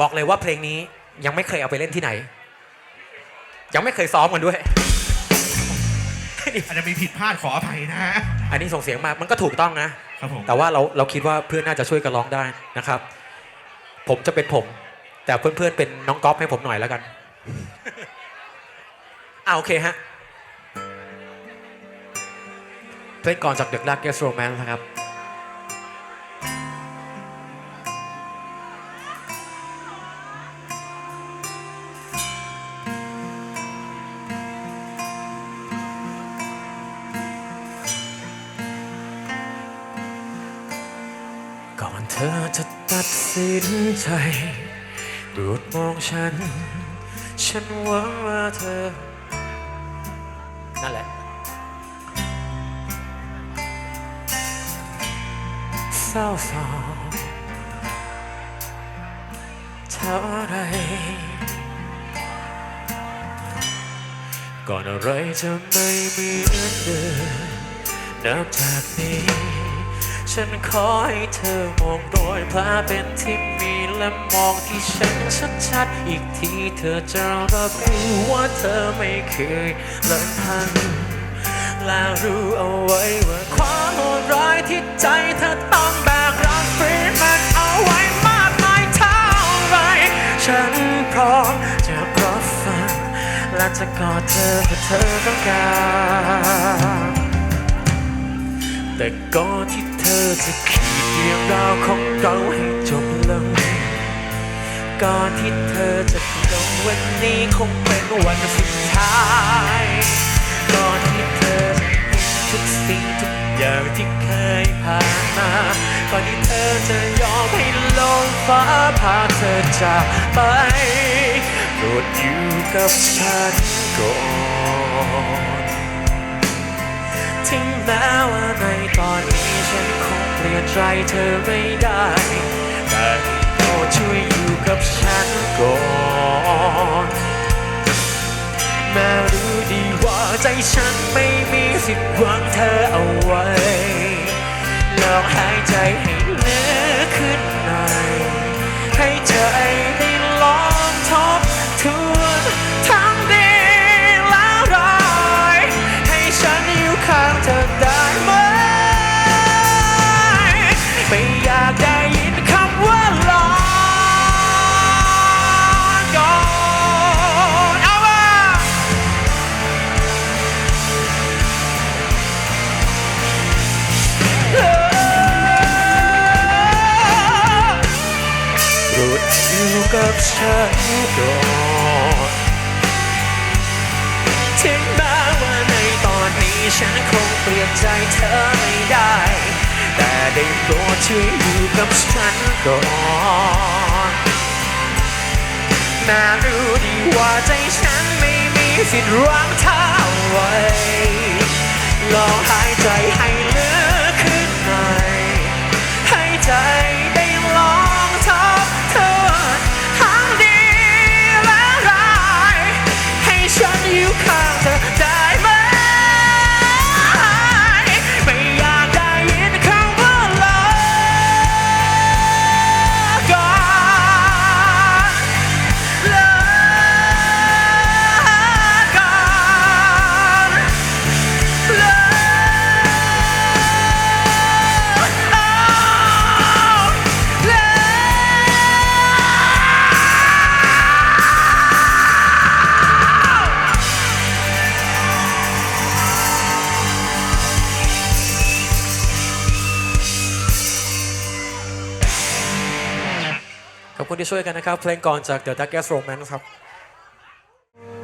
บอกเลยว่าเพลงนี้ยังไม่เคยเอาไปเล่นที่ไหน ยังไม่เคยซ้อมกันด้วย อาจจะมีผิดพลาดขออภัยนะฮะอันนี้ส่งเสียงมา มันก็ถูกต้องนะ ครับผมแต่ว่าเราเราคิดว่าเพื่อนน่าจะช่วยกันร้องได้นะครับ ผมจะเป็นผม แต่เพื่อนๆเป็นน้องก๊อฟให้ผมหน่อยแล้วกัน อ่าโอเคฮะ เพลงก่อนจาก The Darkest Romance นะครับ ธอจะตัดสินใจดูดมองฉัน ฉันหวังว่าเธอ นั่นแหละ เศร้าสองเท่าไรก่อนอะไรจะไม่เหมือนเดิมนับจากนี้ ฉันขอให้ อมองโดยพลาเป็นที่มีและมองที่ฉันชัดๆ อีกทีเธอจะรับรู้ว่าเธอไม่เคยลำพังและรู้เอาไว้ว่าความโหดร้ายที่ใจเธอต้องแบกรับฝืนมันเอาไว้มากมายเท่าไรฉันพร้อมจะรับฟังและจะกอดเธอเพื่อเธอต้องการแต่ก่อนที่เธอจะ รื่องราวของเราให้จบลงก่อนที่เธอจะลงวันนี้คงเป็นวันสุดท้ายก่อนที่เธอจะเห็นทุกสิ่งทุกอย่างที่เคยผ่านมาก่อนที่เธอจะยอมให้ลมฟ้าพาเธอจากไปโปรดอยู่กับฉันก่อนถึงแม้ว่าในตอนนี้ฉัน คงเปลี่ยนใจเธอไม่ได้ แต่โปรดช่วยอยู่กับฉันก่อนแม้รู้ดีว่าใจฉันไม่มีสิทธิ์หวังเธอเอาไว้ลองหายใจให้ กับฉันก่อนถึงแม้ว่าในตอนนี้ฉันคงเปลี่ยนใจเธอไม่ได้ แต่ได้โปรดช่วยอยู่กับฉันก่อนน่ารู้ดีว่าใจฉันไม่มีสิทธิ์รั้งเท้าไว้ลองหายใจให้ อบคุณที่ช่วยกันนะครับ เพลงก่อนจาก The Darkest Romance ครับ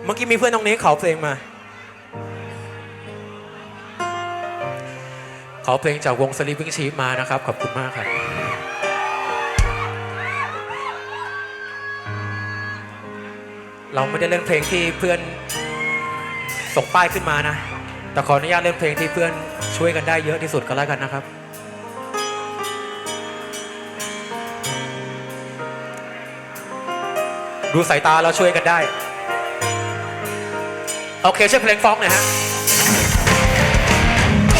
เมื่อกี้มีเพื่อนตรงนี้ขอเพลงมา ขอเพลงจากวงสลีป i ิ g ชีมานะครับ ขอบคุณมากครับเราไม่ได้เล่นเพลงที่เพื่อนส่งป้ายขึ้นมานะ แต่ขออนุญาตเล่นเพลงที่เพื่อนช่วยกันได้เยอะที่สุดก็แล้วกันนะครับ ดูสายตาเราช่วยกันได้ โอเคช่วเพลงฟอกนะฮะ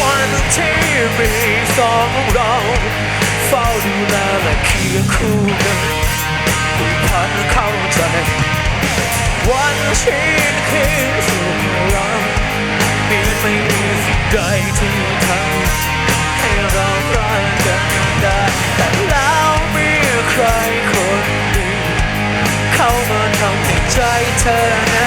วันที่มีสองเราเฝ้าดูแลและเคียงคู่กันผูพันเข้าใจ วันที่คือสุขเรามีไม่มีสิ่งใดที่ทำให้เรารักกันได้แต่แล้วมีใคร traitor.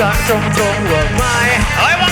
ฉันตรงๆว่าไม่